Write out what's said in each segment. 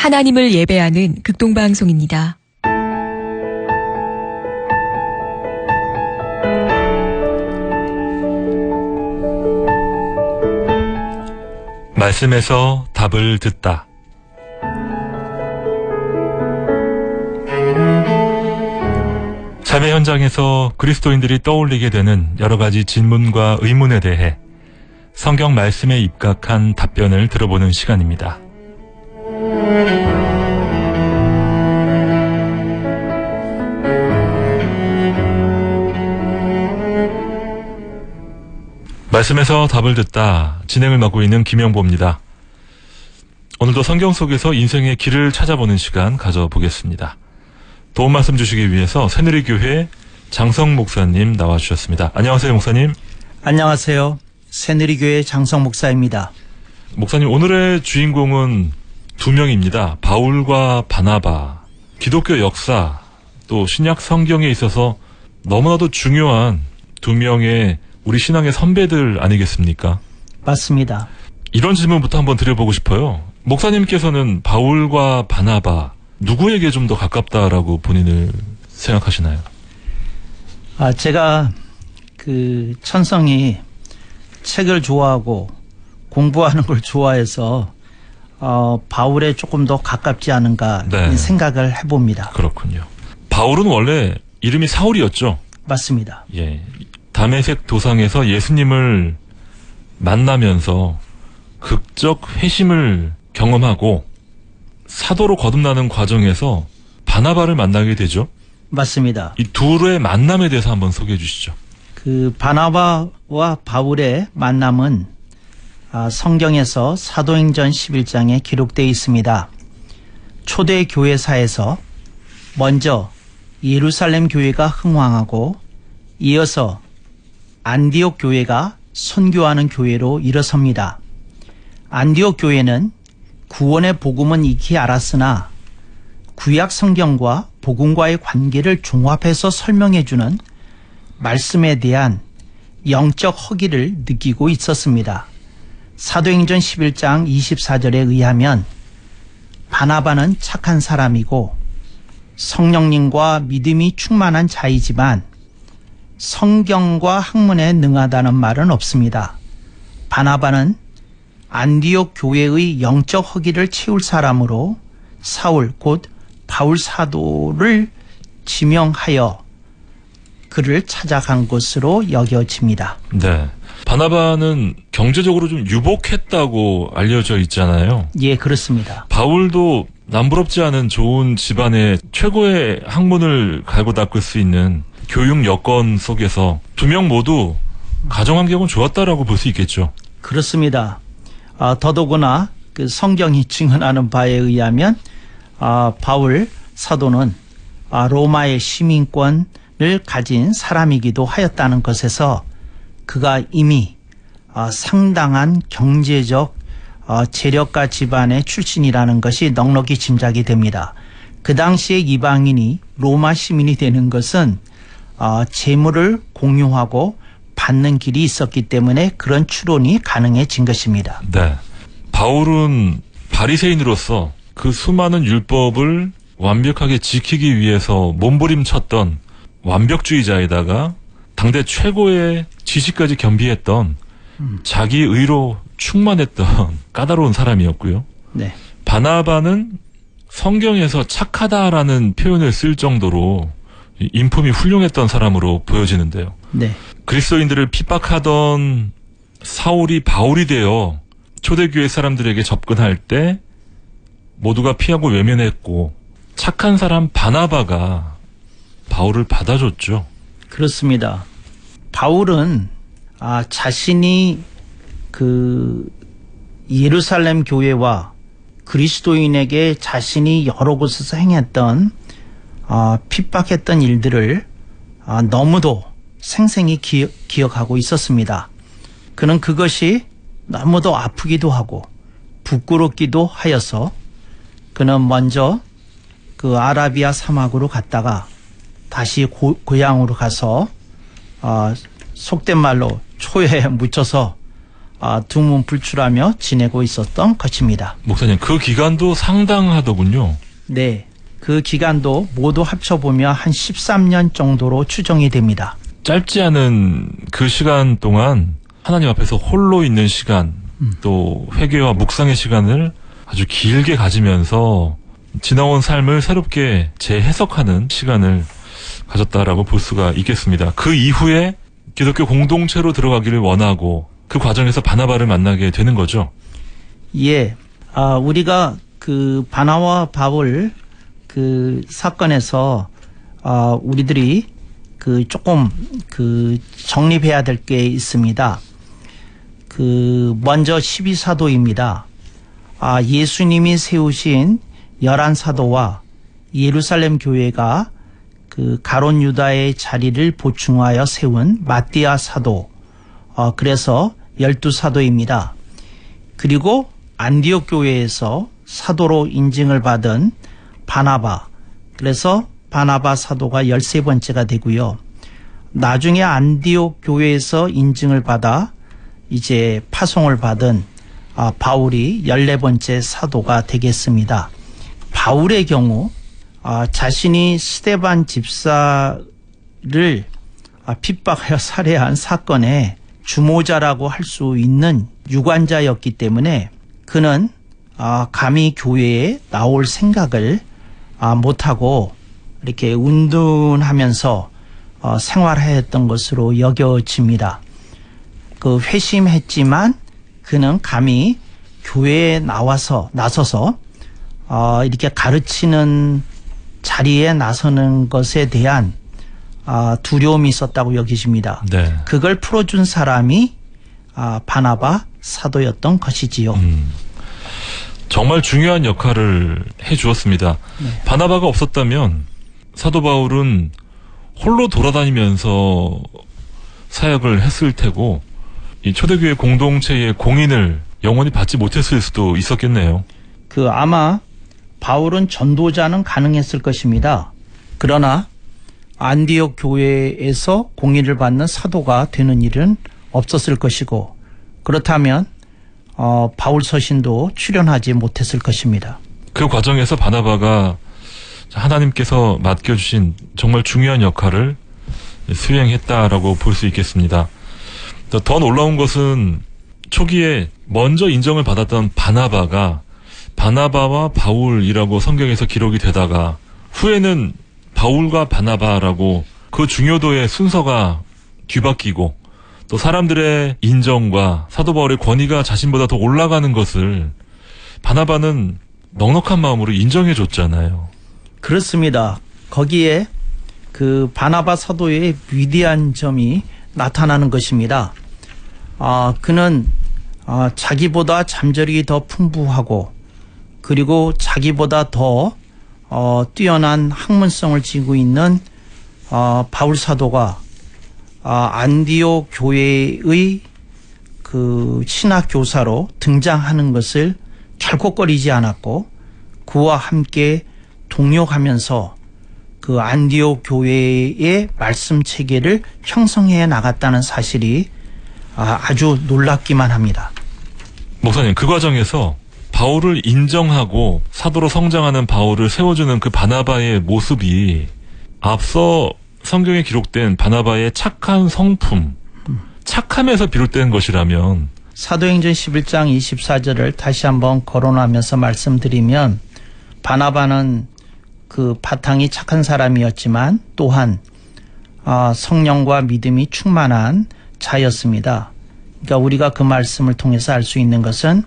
하나님을 예배하는 극동방송입니다. 말씀에서 답을 듣다. 삶의 현장에서 그리스도인들이 떠올리게 되는 여러 가지 질문과 의문에 대해 성경 말씀에 입각한 답변을 들어보는 시간입니다. 말씀에서 답을 듣다 진행을 맡고 있는 김영보입니다. 오늘도 성경 속에서 인생의 길을 찾아보는 시간 가져보겠습니다. 도움 말씀 주시기 위해서 새누리교회 장성 목사님 나와주셨습니다. 안녕하세요, 목사님. 안녕하세요. 새누리교회 장성 목사입니다. 목사님, 오늘의 주인공은 두 명입니다. 바울과 바나바. 기독교 역사, 또 신약 성경에 있어서 너무나도 중요한 두 명의 우리 신앙의 선배들 아니겠습니까? 맞습니다. 이런 질문부터 한번 드려보고 싶어요. 목사님께서는 바울과 바나바, 누구에게 좀 더 가깝다라고 본인을 생각하시나요? 아, 제가 그 천성이 책을 좋아하고 공부하는 걸 좋아해서 어, 바울에 조금 더 가깝지 않은가 네. 생각을 해봅니다. 그렇군요. 바울은 원래 이름이 사울이었죠. 맞습니다. 예. 담에색 도상에서 예수님을 만나면서 극적 회심을 경험하고 사도로 거듭나는 과정에서 바나바를 만나게 되죠. 맞습니다. 이 둘의 만남에 대해서 한번 소개해 주시죠. 그 바나바와 바울의 만남은 아, 성경에서 사도행전 11장에 기록되어 있습니다. 초대 교회사에서 먼저 예루살렘 교회가 흥왕하고 이어서 안디옥 교회가 선교하는 교회로 일어섭니다. 안디옥 교회는 구원의 복음은 익히 알았으나 구약 성경과 복음과의 관계를 종합해서 설명해주는 말씀에 대한 영적 허기를 느끼고 있었습니다. 사도행전 11장 24절에 의하면 바나바는 착한 사람이고 성령님과 믿음이 충만한 자이지만 성경과 학문에 능하다는 말은 없습니다. 바나바는 안디옥 교회의 영적 허기를 채울 사람으로 사울 곧 바울 사도를 지명하여 그를 찾아간 것으로 여겨집니다. 네. 바나바는 경제적으로 좀 유복했다고 알려져 있잖아요. 예, 그렇습니다. 바울도 남부럽지 않은 좋은 집안의 최고의 학문을 갈고 닦을 수 있는 교육 여건 속에서 두 명 모두 가정 환경은 좋았다라고 볼 수 있겠죠. 그렇습니다. 아, 더더구나 그 성경이 증언하는 바에 의하면 아, 바울 사도는 아, 로마의 시민권 을 가진 사람이기도 하였다는 것에서 그가 이미 아, 상당한 경제적 어, 재력가 집안의 출신이라는 것이 넉넉히 짐작이 됩니다. 그 당시에 이방인이 로마 시민이 되는 것은 어, 재물을 공유하고 받는 길이 있었기 때문에 그런 추론이 가능해진 것입니다. 네. 바울은 바리새인으로서 그 수많은 율법을 완벽하게 지키기 위해서 몸부림쳤던 완벽주의자에다가 당대 최고의 지식까지 겸비했던 자기 의로 충만했던 까다로운 사람이었고요. 네. 바나바는 성경에서 착하다라는 표현을 쓸 정도로 이 인품이 훌륭했던 사람으로 보여지는데요. 네. 그리스도인들을 핍박하던 사울이 바울이 되어 초대교회 사람들에게 접근할 때 모두가 피하고 외면했고 착한 사람 바나바가 바울을 받아줬죠. 그렇습니다. 바울은 아, 자신이 그 예루살렘 교회와 그리스도인에게 자신이 여러 곳에서 행했던 아, 핍박했던 일들을 아, 너무도 생생히 기억, 기억하고 있었습니다. 그는 그것이 너무도 아프기도 하고 부끄럽기도 하여서 그는 먼저 그 아라비아 사막으로 갔다가 다시 고, 고향으로 가서 어, 속된 말로 초에 묻혀서 아, 두문 불출하며 지내고 있었던 것입니다. 목사님, 그 기간도 상당하더군요. 네. 그 기간도 모두 합쳐보면 한 13년 정도로 추정이 됩니다. 짧지 않은 그 시간 동안 하나님 앞에서 홀로 있는 시간, 또 회개와 묵상의 시간을 아주 길게 가지면서 지나온 삶을 새롭게 재해석하는 시간을 가졌다라고 볼 수가 있겠습니다. 그 이후에 기독교 공동체로 들어가기를 원하고 그 과정에서 바나바를 만나게 되는 거죠. 예. 아, 우리가 그 바나와 바울 그 사건에서 아, 우리들이 그 조금 그 정립해야 될 게 있습니다. 그 먼저 12사도입니다. 아, 예수님이 세우신 열한 사도와 예루살렘 교회가 그 가론 유다의 자리를 보충하여 세운 마띠아 사도. 어, 그래서 열두 사도입니다. 그리고 안디옥 교회에서 사도로 인증을 받은 바나바. 그래서 바나바 사도가 13번째가 되고요. 나중에 안디옥 교회에서 인증을 받아 이제 파송을 받은 아, 바울이 14번째 사도가 되겠습니다. 바울의 경우 아, 자신이 스테반 집사를 아, 핍박하여 살해한 사건의 주모자라고 할 수 있는 유관자였기 때문에 그는 아, 감히 교회에 나올 생각을 아, 못하고 이렇게 운둔하면서 어, 생활했던 것으로 여겨집니다. 그 회심했지만 그는 감히 교회에 나와서 나서서 어, 이렇게 가르치는 자리에 나서는 것에 대한 아, 두려움이 있었다고 여기십니다. 네. 그걸 풀어준 사람이 아, 바나바 사도였던 것이지요. 음, 정말 중요한 역할을 해 주었습니다. 바나바가 없었다면 사도 바울은 홀로 돌아다니면서 사역을 했을 테고 이 초대교회 공동체의 공인을 영원히 받지 못했을 수도 있었겠네요. 그 아마 바울은 전도자는 가능했을 것입니다. 그러나 안디옥 교회에서 공인을 받는 사도가 되는 일은 없었을 것이고 그렇다면 어, 바울 서신도 출연하지 못했을 것입니다. 그 과정에서 바나바가 하나님께서 맡겨주신 정말 중요한 역할을 수행했다라고 볼 수 있겠습니다. 더- 더 놀라운 것은 초기에 먼저 인정을 받았던 바나바가 바나바와 바울이라고 성경에서 기록이 되다가 후에는 바울과 바나바라고 그 중요도의 순서가 뒤바뀌고 또 사람들의 인정과 사도 바울의 권위가 자신보다 더 올라가는 것을 바나바는 넉넉한 마음으로 인정해 줬잖아요. 그렇습니다. 거기에 그 바나바 사도의 위대한 점이 나타나는 것입니다. 아, 그는 아, 자기보다 잠재력이 더 풍부하고 그리고 자기보다 더 어, 뛰어난 학문성을 지고 있는 어, 바울 사도가 아, 안디오 교회의 그 신학 교사로 등장하는 것을 결코 꺼리지 않았고 그와 함께 동역하면서 그 안디오 교회의 말씀 체계를 형성해 나갔다는 사실이 아, 아주 놀랍기만 합니다. 목사님, 그 과정에서 바울을 인정하고 사도로 성장하는 바울을 세워주는 그 바나바의 모습이 앞서 성경에 기록된 바나바의 착한 성품, 착함에서 비롯된 것이라면 사도행전 11장 24절을 다시 한번 거론하면서 말씀드리면 바나바는 그 바탕이 착한 사람이었지만 또한 아, 성령과 믿음이 충만한 자였습니다. 그러니까 우리가 그 말씀을 통해서 알 수 있는 것은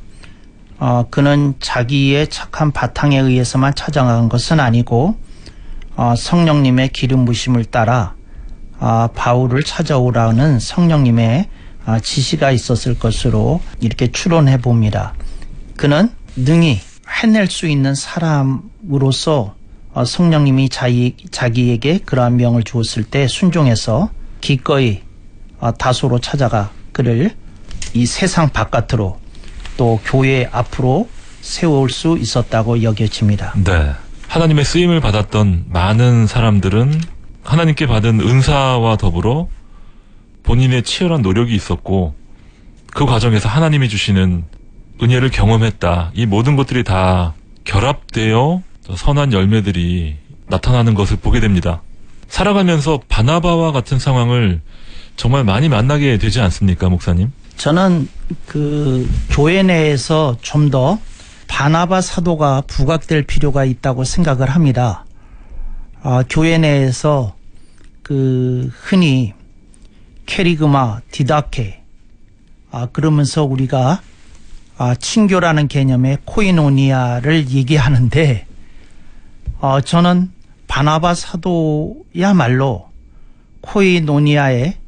어, 그는 자기의 착한 바탕에 의해서만 찾아간 것은 아니고 어, 성령님의 기름 부심을 따라 아, 바울을 찾아오라는 성령님의 아, 지시가 있었을 것으로 이렇게 추론해 봅니다. 그는 능히 해낼 수 있는 사람으로서 어, 성령님이 자기, 자기에게 그러한 명을 주었을 때 순종해서 기꺼이 어, 다소로 찾아가 그를 이 세상 바깥으로 또 교회 앞으로 세울 수 있었다고 여겨집니다. 네. 하나님의 쓰임을 받았던 많은 사람들은 하나님께 받은 은사와 더불어 본인의 치열한 노력이 있었고 그 과정에서 하나님이 주시는 은혜를 경험했다. 이 모든 것들이 다 결합되어 선한 열매들이 나타나는 것을 보게 됩니다. 살아가면서 바나바와 같은 상황을 정말 많이 만나게 되지 않습니까, 목사님? 저는 그 교회 내에서 좀 더 바나바 사도가 부각될 필요가 있다고 생각을 합니다. 아, 교회 내에서 그 흔히 캐리그마, 디다케, 아, 그러면서 우리가 아, 친교라는 개념의 코이노니아를 얘기하는데, 어, 저는 바나바 사도야말로 코이노니아의 아,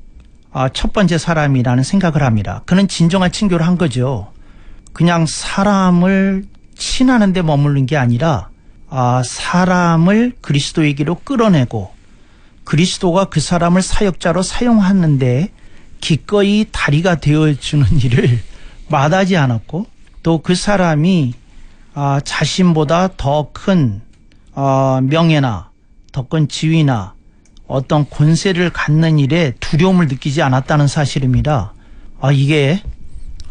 첫 번째 사람이라는 생각을 합니다. 그는 진정한 친교를 한 거죠. 그냥 사람을 친하는 데 머무른 게 아니라 아, 사람을 그리스도에게로 끌어내고 그리스도가 그 사람을 사역자로 사용하는데 기꺼이 다리가 되어주는 일을 마다하지 않았고 또 그 사람이 아, 자신보다 더큰 어, 명예나 더 큰 지위나 어떤 권세를 갖는 일에 두려움을 느끼지 않았다는 사실입니다. 아, 이게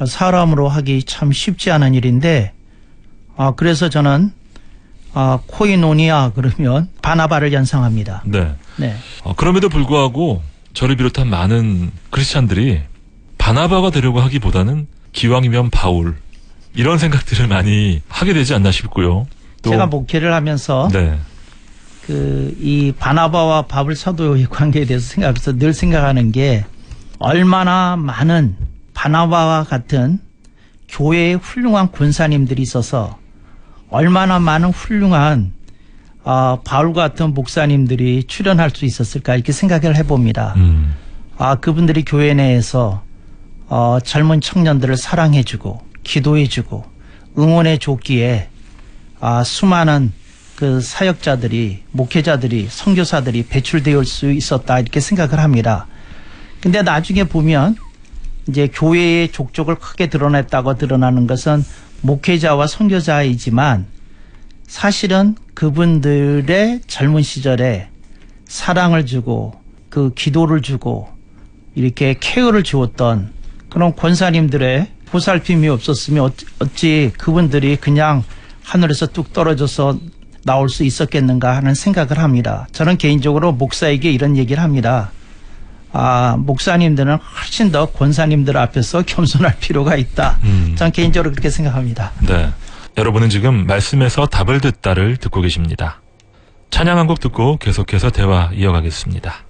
사람으로 하기 참 쉽지 않은 일인데, 아, 그래서 저는, 아, 코이노니아 그러면 바나바를 연상합니다. 네. 네. 어, 그럼에도 불구하고 저를 비롯한 많은 크리스찬들이 바나바가 되려고 하기보다는 기왕이면 바울 이런 생각들을 많이 하게 되지 않나 싶고요. 또 제가 목회를 하면서 네. 그 이 바나바와 바울 사도의 관계에 대해서 생각해서 늘 생각하는 게 얼마나 많은 바나바와 같은 교회의 훌륭한 권사님들이 있어서 얼마나 많은 훌륭한 아, 바울 같은 목사님들이 출연할 수 있었을까 이렇게 생각을 해봅니다. 음. 아, 그분들이 교회 내에서 어, 젊은 청년들을 사랑해주고 기도해주고 응원해줬기에 아, 수많은 그 사역자들이 목회자들이 선교사들이 배출되어 수 있었다 이렇게 생각을 합니다. 근데 나중에 보면 이제 교회의 족적을 크게 드러냈다고 드러나는 것은 목회자와 선교자이지만 사실은 그분들의 젊은 시절에 사랑을 주고 그 기도를 주고 이렇게 케어를 주었던 그런 권사님들의 보살핌이 없었으면 어찌 그분들이 그냥 하늘에서 뚝 떨어져서 나올 수 있었겠는가 하는 생각을 합니다. 저는 개인적으로 목사에게 이런 얘기를 합니다. 아, 목사님들은 훨씬 더 권사님들 앞에서 겸손할 필요가 있다. 음. 저는 개인적으로 그렇게 생각합니다. 네. 여러분은 지금 말씀에서 답을 듣다를 듣고 계십니다. 찬양 한 곡 듣고 계속해서 대화 이어가겠습니다.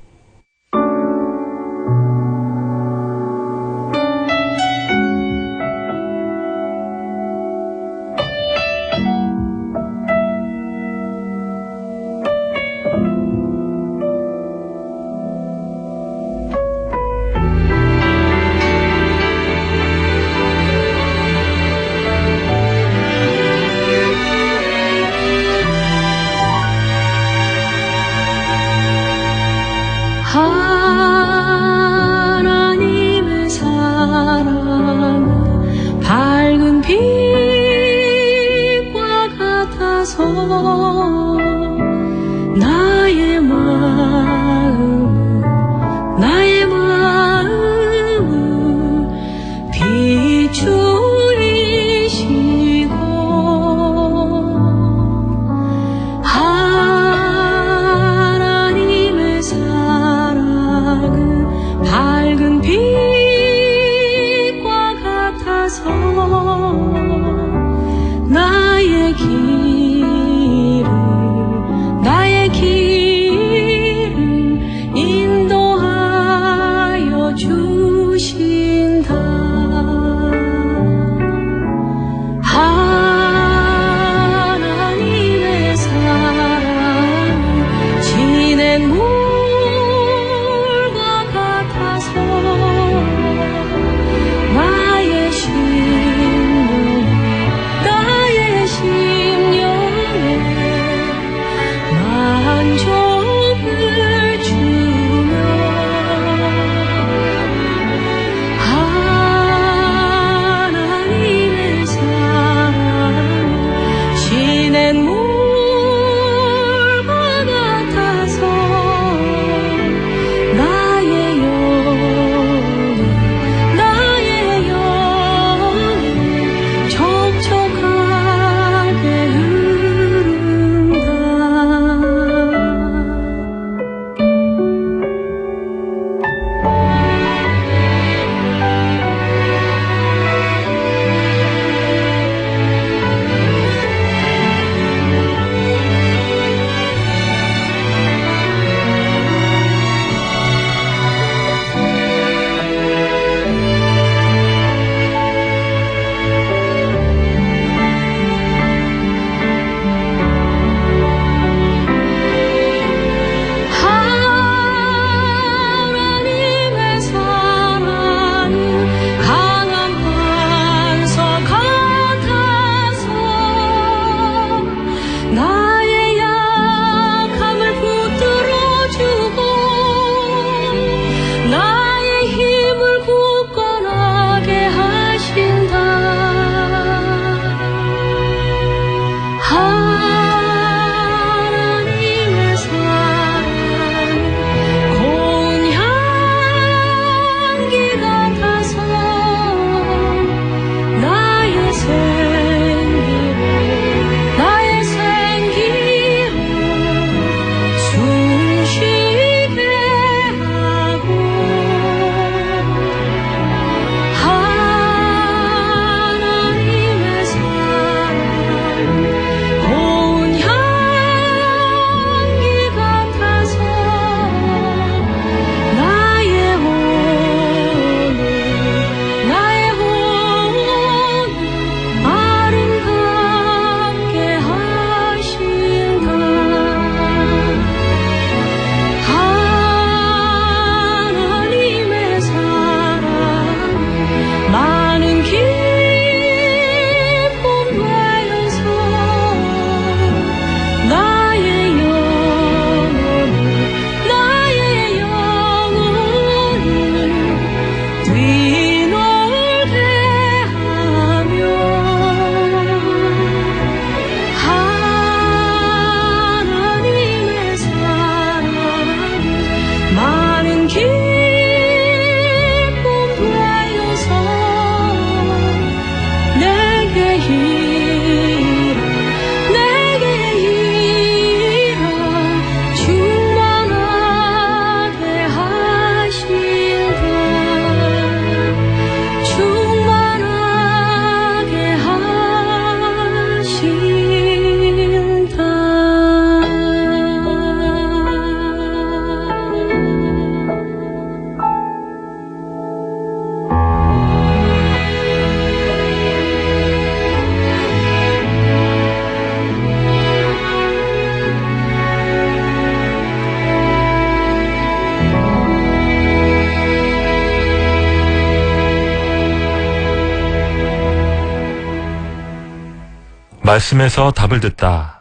말씀에서 답을 듣다.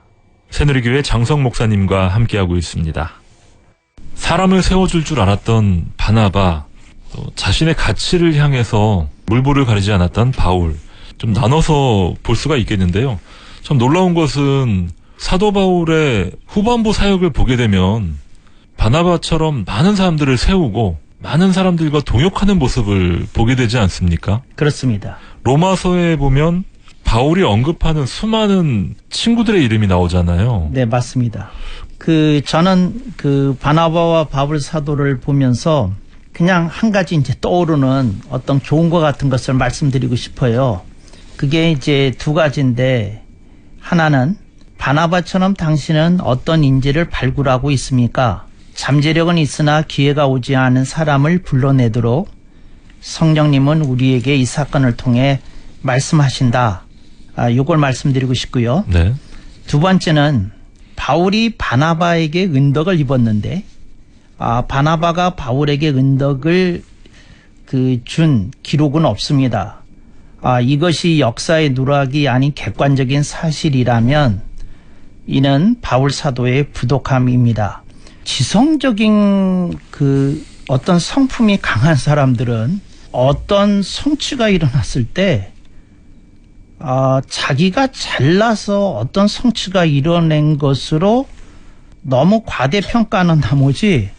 새누리교회 장성 목사님과 함께하고 있습니다. 사람을 세워줄 줄 알았던 바나바, 또 자신의 가치를 향해서 물불을 가리지 않았던 바울, 좀 나눠서 볼 수가 있겠는데요. 참 놀라운 것은 사도 바울의 후반부 사역을 보게 되면 바나바처럼 많은 사람들을 세우고 많은 사람들과 동역하는 모습을 보게 되지 않습니까? 그렇습니다. 로마서에 보면 바울이 언급하는 수많은 친구들의 이름이 나오잖아요. 네, 맞습니다. 그 저는 그 바나바와 바울 사도를 보면서 그냥 한 가지 이제 떠오르는 어떤 교훈과 같은 것을 말씀드리고 싶어요. 그게 이제 두 가지인데 하나는 바나바처럼 당신은 어떤 인재를 발굴하고 있습니까? 잠재력은 있으나 기회가 오지 않은 사람을 불러내도록 성령님은 우리에게 이 사건을 통해 말씀하신다. 아, 요걸 말씀드리고 싶고요. 네. 두 번째는 바울이 바나바에게 은덕을 입었는데 아 바나바가 바울에게 은덕을 그 준 기록은 없습니다. 아 이것이 역사의 누락이 아닌 객관적인 사실이라면 이는 바울 사도의 부족함입니다. 지성적인 그 어떤 성품이 강한 사람들은 어떤 성취가 일어났을 때 아, 자기가 잘나서 어떤 성취가 이뤄낸 것으로 너무 과대평가하는 나머지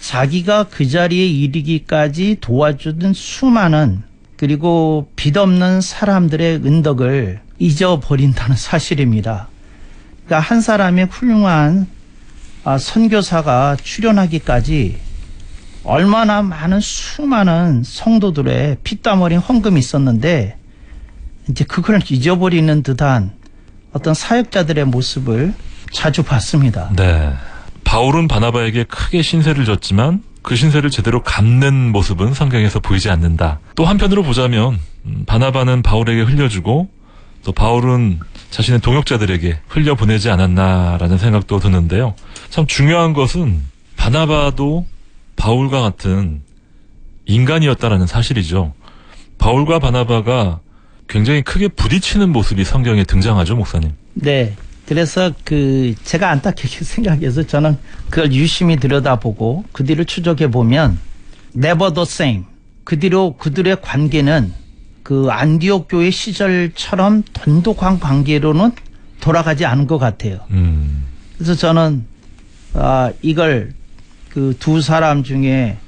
자기가 그 자리에 이르기까지 도와주던 수많은 그리고 빚 없는 사람들의 은덕을 잊어버린다는 사실입니다. 그러니까 한 사람의 훌륭한 아, 선교사가 출연하기까지 얼마나 많은 수많은 성도들의 피땀 어린 헌금이 있었는데 이제 그걸 잊어버리는 듯한 어떤 사역자들의 모습을 자주 봤습니다. 네. 바울은 바나바에게 크게 신세를 졌지만 그 신세를 제대로 갚는 모습은 성경에서 보이지 않는다. 또 한편으로 보자면 음, 바나바는 바울에게 흘려주고 또 바울은 자신의 동역자들에게 흘려보내지 않았나라는 생각도 드는데요. 참 중요한 것은 바나바도 바울과 같은 인간이었다라는 사실이죠. 바울과 바나바가 굉장히 크게 부딪히는 모습이 성경에 등장하죠, 목사님. 네. 그래서 그 제가 안타깝게 생각해서 저는 그걸 유심히 들여다보고 그 뒤를 추적해 보면 never the same. 그 뒤로 그들의 관계는 그 안디옥 교회 시절처럼 돈독한 관계로는 돌아가지 않은 것 같아요. 음, 그래서 저는 아 이걸 그 두 사람 중에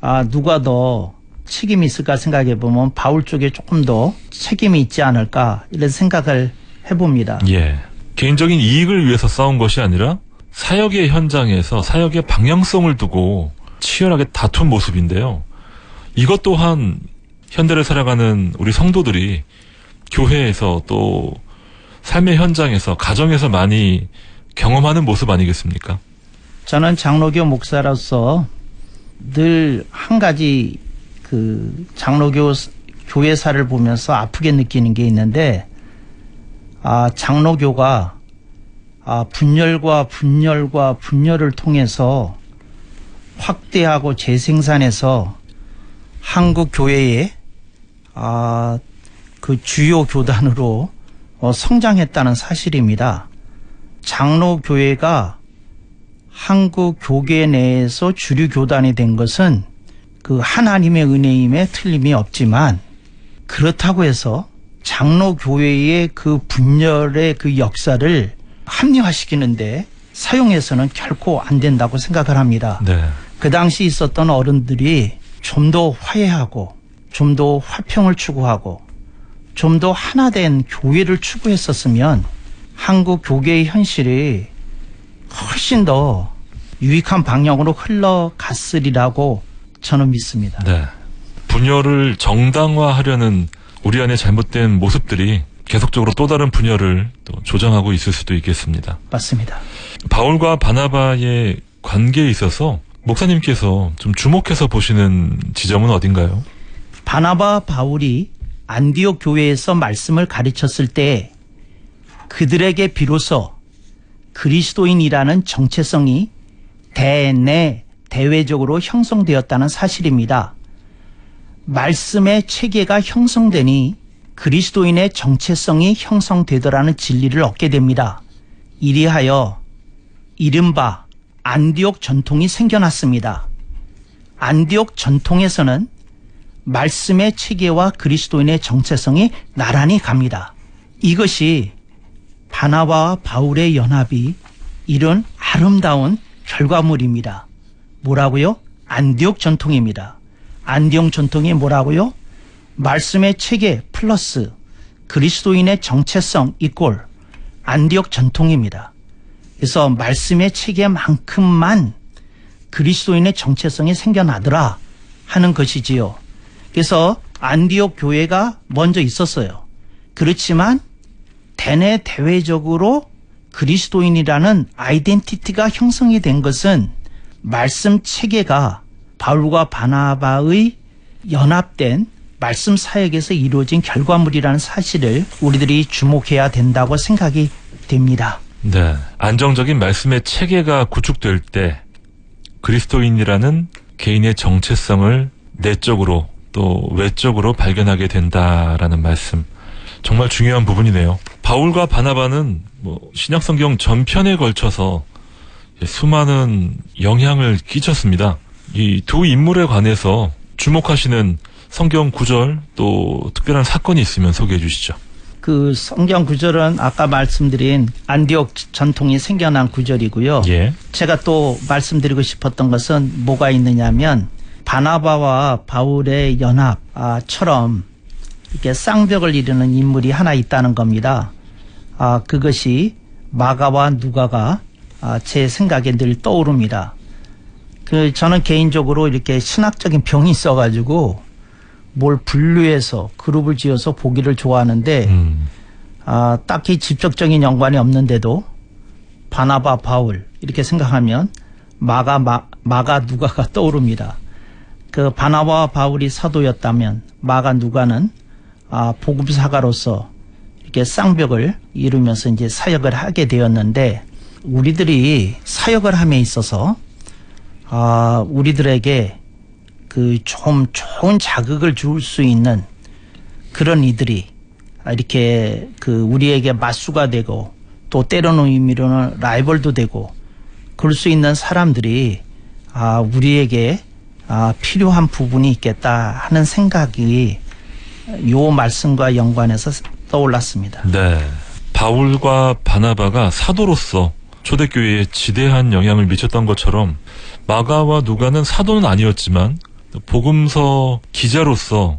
아 누가 더 책임이 있을까 생각해 보면 바울 쪽에 조금 더 책임이 있지 않을까 이런 생각을 해봅니다. 예. 개인적인 이익을 위해서 싸운 것이 아니라 사역의 현장에서 사역의 방향성을 두고 치열하게 다툰 모습인데요. 이것 또한 현대를 살아가는 우리 성도들이 교회에서 또 삶의 현장에서 가정에서 많이 경험하는 모습 아니겠습니까? 저는 장로교 목사로서 늘 한 가지 그 장로교 스- 교회사를 보면서 아프게 느끼는 게 있는데 아 장로교가 아 분열과 분열과 분열을 통해서 확대하고 재생산해서 한국 교회의 아 그 주요 교단으로 어, 성장했다는 사실입니다. 장로 교회가 한국 교계 내에서 주류 교단이 된 것은 그 하나님의 은혜임에 틀림이 없지만 그렇다고 해서 장로 교회의 그 분열의 그 역사를 합리화시키는데 사용해서는 결코 안 된다고 생각을 합니다. 네. 그 당시 있었던 어른들이 좀 더 화해하고 좀 더 화평을 추구하고 좀 더 하나된 교회를 추구했었으면 한국 교계의 현실이 훨씬 더 유익한 방향으로 흘러갔으리라고 저는 믿습니다. 네. 분열을 정당화하려는 우리 안에 잘못된 모습들이 계속적으로 또 다른 분열을 또 조장하고 있을 수도 있겠습니다. 맞습니다. 바울과 바나바의 관계에 있어서 목사님께서 좀 주목해서 보시는 지점은 어딘가요? 바나바 바울이 안디옥 교회에서 말씀을 가르쳤을 때 그들에게 비로소 그리스도인이라는 정체성이 대내 대외적으로 형성되었다는 사실입니다. 말씀의 체계가 형성되니 그리스도인의 정체성이 형성되더라는 진리를 얻게 됩니다. 이리하여 이른바 안디옥 전통이 생겨났습니다. 안디옥 전통에서는 말씀의 체계와 그리스도인의 정체성이 나란히 갑니다. 이것이 바나바와 바울의 연합이 이룬 아름다운 결과물입니다. 뭐라고요? 안디옥 전통입니다. 안디옥 전통이 뭐라고요? 말씀의 체계 플러스 그리스도인의 정체성 이꼴 안디옥 전통입니다. 그래서 말씀의 체계만큼만 그리스도인의 정체성이 생겨나더라 하는 것이지요. 그래서 안디옥 교회가 먼저 있었어요. 그렇지만 대내 대외적으로 그리스도인이라는 아이덴티티가 형성이 된 것은 말씀 체계가 바울과 바나바의 연합된 말씀 사역에서 이루어진 결과물이라는 사실을 우리들이 주목해야 된다고 생각이 됩니다. 네. 안정적인 말씀의 체계가 구축될 때 그리스도인이라는 개인의 정체성을 내적으로 또 외적으로 발견하게 된다라는 말씀. 정말 중요한 부분이네요. 바울과 바나바는 뭐 신약성경 전편에 걸쳐서 수많은 영향을 끼쳤습니다. 이 두 인물에 관해서 주목하시는 성경 구절 또 특별한 사건이 있으면 소개해 주시죠. 그 성경 구절은 아까 말씀드린 안디옥 전통이 생겨난 구절이고요. 예. 제가 또 말씀드리고 싶었던 것은 뭐가 있느냐면 바나바와 바울의 연합처럼 이렇게 쌍벽을 이루는 인물이 하나 있다는 겁니다. 아, 그것이 마가와 누가가 아, 제 생각에 늘 떠오릅니다. 그 저는 개인적으로 이렇게 신학적인 병이 있어가지고 뭘 분류해서 그룹을 지어서 보기를 좋아하는데 음. 아, 딱히 직접적인 연관이 없는데도 바나바 바울 이렇게 생각하면 마가 마, 마가 누가가 떠오릅니다. 그 바나바와 바울이 사도였다면 마가 누가는 아, 복음사가로서 이렇게 쌍벽을 이루면서 이제 사역을 하게 되었는데 우리들이 사역을 함에 있어서 아, 우리들에게 그 좀 좋은 자극을 줄 수 있는 그런 이들이 이렇게 그 우리에게 맞수가 되고 또 때로는 의미로는 라이벌도 되고 그럴 수 있는 사람들이 아 우리에게 아 필요한 부분이 있겠다 하는 생각이 요 말씀과 연관해서 떠올랐습니다. 네. 바울과 바나바가 사도로서 초대교회에 지대한 영향을 미쳤던 것처럼 마가와 누가는 사도는 아니었지만 복음서 기자로서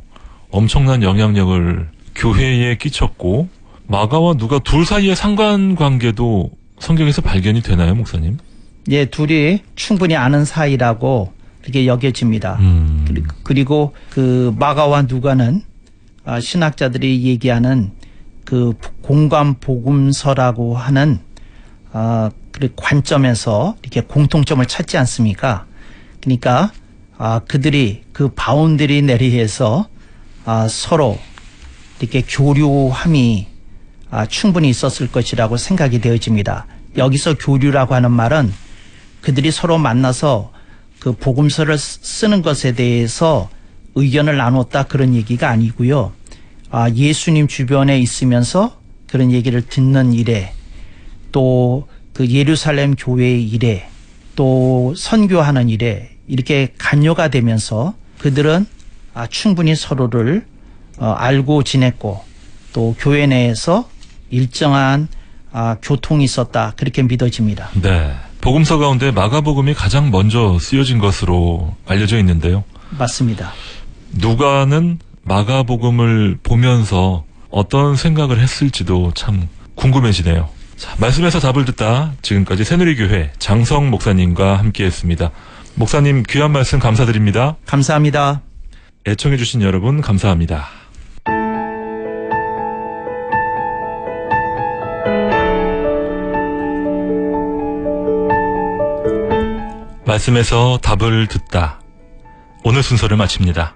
엄청난 영향력을 교회에 끼쳤고 마가와 누가 둘 사이의 상관관계도 성경에서 발견이 되나요, 목사님? 예, 둘이 충분히 아는 사이라고 이렇게 여겨집니다. 음. 그리- 그리고 그 마가와 누가는 아, 신학자들이 얘기하는 그 공감 복음서라고 하는 아, 그 관점에서 이렇게 공통점을 찾지 않습니까? 그러니까 아, 그들이 그 바운드리 내리에서 아, 서로 이렇게 교류함이 아, 충분히 있었을 것이라고 생각이 되어집니다. 여기서 교류라고 하는 말은 그들이 서로 만나서 그 복음서를 쓰- 쓰는 것에 대해서 의견을 나눴다 그런 얘기가 아니고요. 아, 예수님 주변에 있으면서 그런 얘기를 듣는 일에 또 그 예루살렘 교회의 일에 또 선교하는 일에 이렇게 간여가 되면서 그들은 아, 충분히 서로를 어, 알고 지냈고 또 교회 내에서 일정한 아, 교통이 있었다 그렇게 믿어집니다. 네. 복음서 가운데 마가복음이 가장 먼저 쓰여진 것으로 알려져 있는데요. 맞습니다. 누가는 마가복음을 보면서 어떤 생각을 했을지도 참 궁금해지네요. 자, 말씀에서 답을 듣다 지금까지 새누리교회 장성 목사님과 함께했습니다. 목사님 귀한 말씀 감사드립니다. 감사합니다. 애청해주신 여러분 감사합니다. 말씀에서 답을 듣다. 오늘 순서를 마칩니다.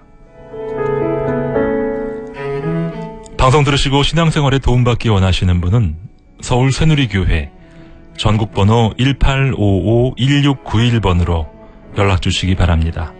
방송 들으시고 신앙생활에 도움받기 원하시는 분은 서울 새누리교회 전국번호 1855-1691번으로 연락 주시기 바랍니다.